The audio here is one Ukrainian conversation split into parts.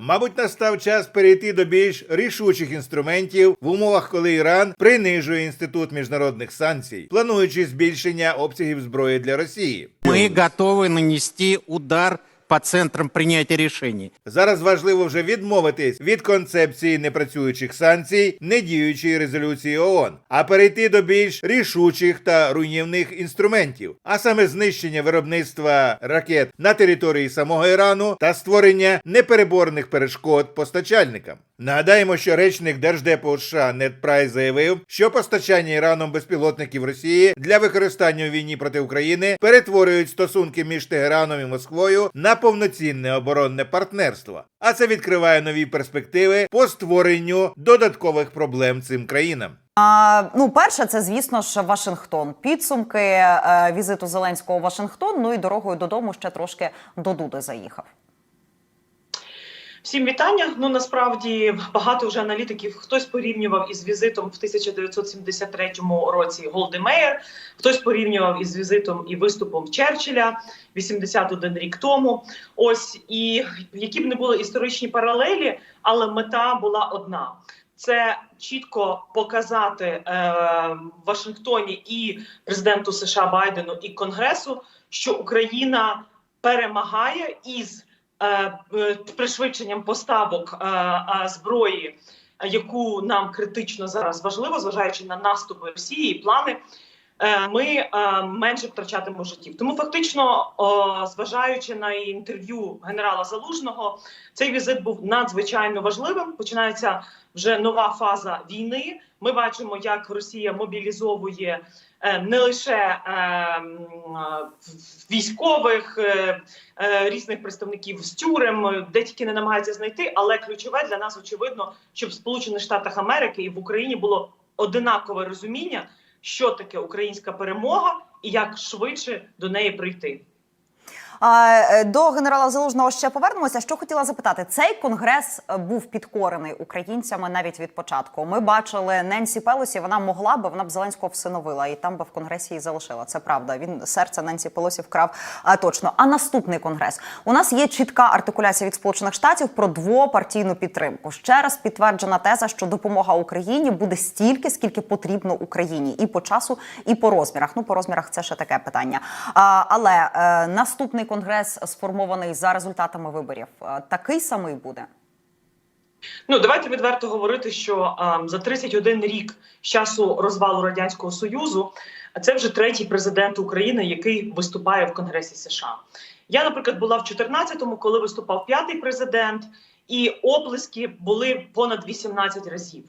Мабуть, настав час перейти до більш рішучих інструментів в умовах, коли Іран принижує інститут міжнародних санкцій, плануючи збільшення обсягів зброї для Росії. Ми готові нанести удар по центрам прийняття рішень. Зараз важливо вже відмовитись від концепції непрацюючих санкцій, недіючої резолюції ООН, а перейти до більш рішучих та руйнівних інструментів, а саме знищення виробництва ракет на території самого Ірану та створення непереборних перешкод постачальникам. Нагадаємо, що речник Держдепу США Нед Прайс заявив, що постачання Іраном безпілотників Росії для використання у війні проти України перетворюють стосунки між Тегераном і Москвою на повноцінне оборонне партнерство. А це відкриває нові перспективи по створенню додаткових проблем цим країнам. А, ну, перше, це звісно ж Вашингтон. Підсумки е, візиту Зеленського у Вашингтон. Ну і дорогою додому ще трошки до Дуди заїхав. Всім вітання. Ну насправді багато вже аналітиків хтось порівнював із візитом в 1973 році Голди Меєр, хтось порівнював із візитом і виступом Черчилля 81 рік тому. Ось і які б не були історичні паралелі, але мета була одна. Це чітко показати е, Вашингтоні і президенту США Байдену і Конгресу, що Україна перемагає із пришвидшенням поставок е, е, зброї, е, яку нам критично зараз важливо, зважаючи на наступи Росії і плани. Е, Ми е, менше втрачатимемо життів. Тому фактично, зважаючи на інтерв'ю генерала Залужного, цей візит був надзвичайно важливим. Починається вже нова фаза війни. Ми бачимо, як Росія мобілізовує е, не лише військових, різних представників з тюрем, де тільки не намагається знайти. Але ключове для нас очевидно, щоб в Сполучених Штатах Америки і в Україні було одинакове розуміння, що таке українська перемога і як швидше до неї прийти. Е, до генерала Залужного ще повернемося. Що хотіла запитати, цей конгрес е, був підкорений українцями навіть від початку. Ми бачили Ненсі Пелосі. Вона могла би, вона б Зеленського всиновила, і там би в конгресі її залишила. Це правда. Він серце Ненсі Пелосі вкрав а, точно. А наступний конгрес у нас є чітка артикуляція від Сполучених Штатів про двопартійну підтримку. Ще раз підтверджена теза, що допомога Україні буде стільки, скільки потрібно Україні, і по часу, і по розмірах. Ну по розмірах це ще таке питання. А, але е, наступний конгрес сформований за результатами виборів. е, Такий самий буде. Ну давайте відверто говорити, що а, за 31 рік з часу розвалу радянського союзу це вже третій президент України, який виступає в Конгресі США. Я, наприклад, була в 14-му, коли виступав п'ятий президент, і оплески були понад 18 разів.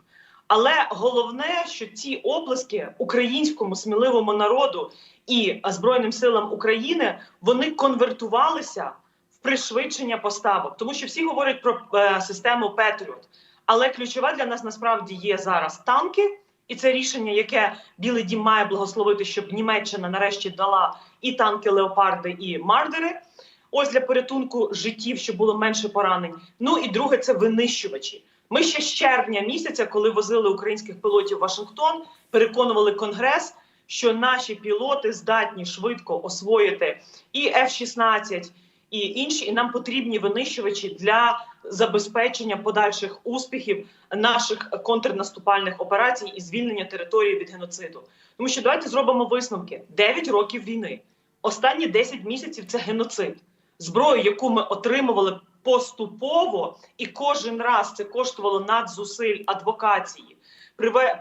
Але головне, що ці оплески українському сміливому народу і збройним силам України вони конвертувалися в пришвидшення поставок, тому що всі говорять про е, систему Петріот. Але ключове для нас насправді є зараз танки, і це рішення, яке Білий Дім має благословити, щоб Німеччина нарешті дала і танки Леопарди, і Мардери. Ось для порятунку життів, щоб було менше поранень. Ну і друге, це винищувачі. Ми ще з червня місяця, коли возили українських пілотів в Вашингтон, переконували конгрес, що наші пілоти здатні швидко освоїти і F-16, і інші, і нам потрібні винищувачі для забезпечення подальших успіхів наших контрнаступальних операцій і звільнення території від геноциду. Тому що давайте зробимо висновки: 9 років війни. Останні 10 місяців це геноцид. Зброю, яку ми отримували поступово, і кожен раз це коштувало надзусиль адвокації.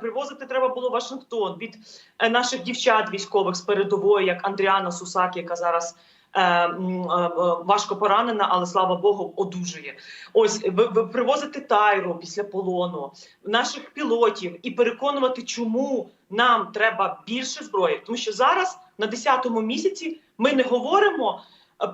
Привозити треба було Вашингтон від е, наших дівчат військових з передової, як Андріана Сусак, яка зараз е, е, важко поранена, але слава Богу, одужує. Ось ви, привозити тайру після полону, наших пілотів і переконувати, чому нам треба більше зброї, тому що зараз на 10-му місяці ми не говоримо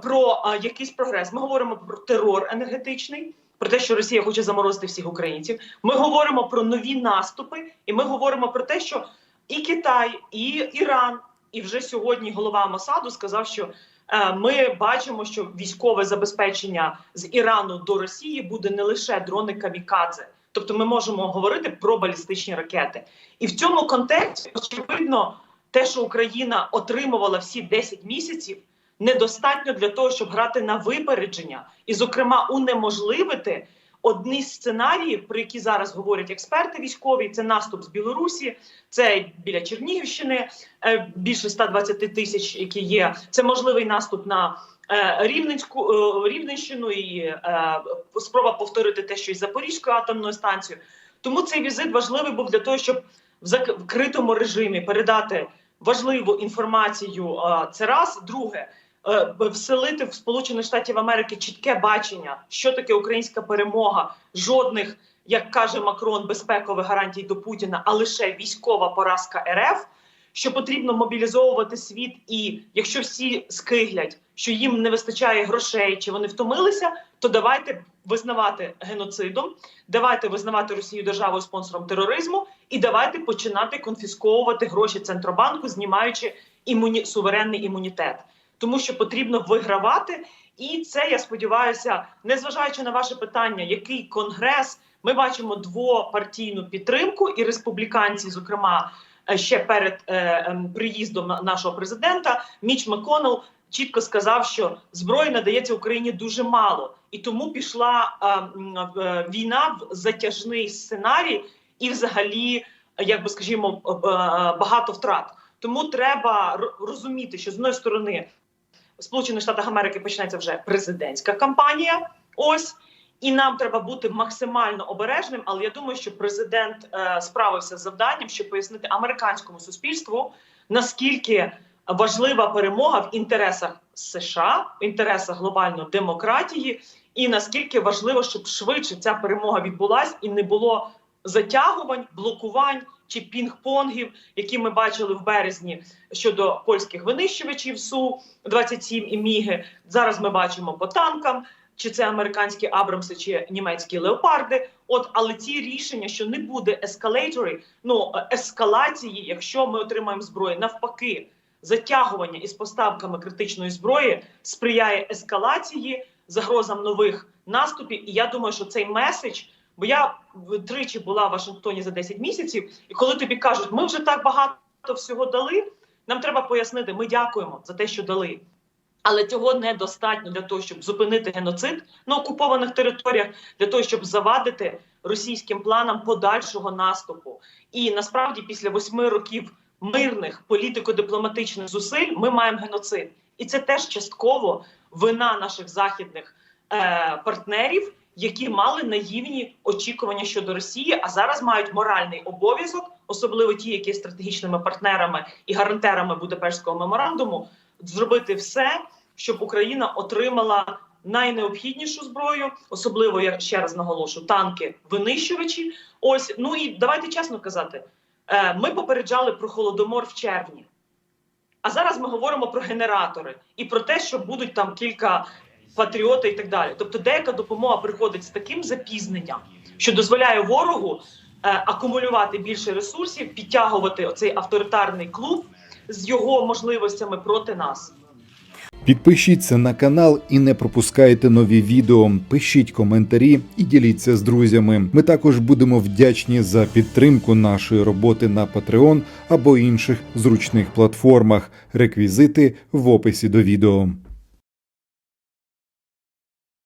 про якийсь прогрес. Ми говоримо про терор енергетичний. Про те, що Росія хоче заморозити всіх українців, ми говоримо про нові наступи, і ми говоримо про те, що і Китай, і Іран, і вже сьогодні голова Мосаду сказав, що е, ми бачимо, що військове забезпечення з Ірану до Росії буде не лише дрони камікадзе, тобто ми можемо говорити про балістичні ракети. І в цьому контексті очевидно, те, що Україна отримувала всі 10 місяців, недостатньо для того, щоб грати на випередження і, зокрема, унеможливити одні з сценаріїв, про які зараз говорять експерти військові, це наступ з Білорусі, це біля Чернігівщини е, більше 120 тисяч, які є. Це можливий наступ на е, Рівненську е, Рівненщину і спроба повторити те, що із Запорізькою атомною станцією. Тому цей візит важливий був для того, щоб в закритому режимі передати важливу інформацію. Це раз, друге. Е, Вселити в Сполучених Штатів Америки чітке бачення, що таке українська перемога, жодних, як каже Макрон, безпекових гарантій до Путіна, а лише військова поразка РФ. Що потрібно мобілізовувати світ, і якщо всі скиглять, що їм не вистачає грошей, чи вони втомилися, то давайте визнавати геноцидом, давайте визнавати Росію державою спонсором тероризму, і давайте починати конфісковувати гроші центробанку, знімаючи імуні... суверенний імунітет, тому що потрібно вигравати. І це я сподіваюся, незважаючи на ваше питання, який конгрес ми бачимо двопартійну підтримку, і республіканці, зокрема, е, ще перед е, ем, приїздом на- нашого президента, Міч Маконел чітко сказав, що зброї надається Україні дуже мало, і тому пішла е, е, війна в затяжний сценарій, і взагалі, е, як би скажімо, е, е, багато втрат. Тому треба розуміти, що з одної сторони Сполучених Штатах Америки почнеться вже президентська кампанія. Ось. І нам треба бути максимально обережним. Але я думаю, що президент е, справився з завданням, щоб пояснити американському суспільству, наскільки важлива перемога в інтересах США, в інтересах глобальної демократії, і наскільки важливо, щоб швидше ця перемога відбулась і не було затягувань, блокувань чи пінг-понгів, які ми бачили в березні щодо польських винищувачів су 27 і міги. Зараз ми бачимо по танкам. Чи це американські Абрамси, чи німецькі леопарди? От, але ці рішення, що не буде ескалейтори, ну ескалації, якщо ми отримаємо зброю, навпаки, затягування із поставками критичної зброї сприяє ескалації, загрозам нових наступів. І я думаю, що цей меседж, бо я тричі була в Вашингтоні за 10 місяців, і коли тобі кажуть, ми вже так багато всього дали, нам треба пояснити, ми дякуємо за те, що дали. Але цього недостатньо для того, щоб зупинити геноцид на окупованих територіях, для того, щоб завадити російським планам подальшого наступу. І насправді, після восьми років мирних політико-дипломатичних зусиль, ми маємо геноцид, і це теж частково вина наших західних е, партнерів, які мали наївні очікування щодо Росії, а зараз мають моральний обов'язок, особливо ті, які стратегічними партнерами і гарантерами Будапештського меморандуму, зробити все, щоб Україна отримала найнеобхіднішу зброю, особливо я ще раз наголошу, танки, винищувачі. Ось ну і давайте чесно казати, е, ми попереджали про холодомор в червні. А зараз ми говоримо про генератори і про те, що будуть там кілька патріоти і так далі. Тобто, деяка допомога приходить з таким запізненням, що дозволяє ворогу е, акумулювати більше ресурсів, підтягувати оцей авторитарний клуб з його можливостями проти нас. Підпишіться на канал і не пропускайте нові відео. Пишіть коментарі і діліться з друзями. Ми також будемо вдячні за підтримку нашої роботи на Patreon або інших зручних платформах. Реквізити в описі до відео.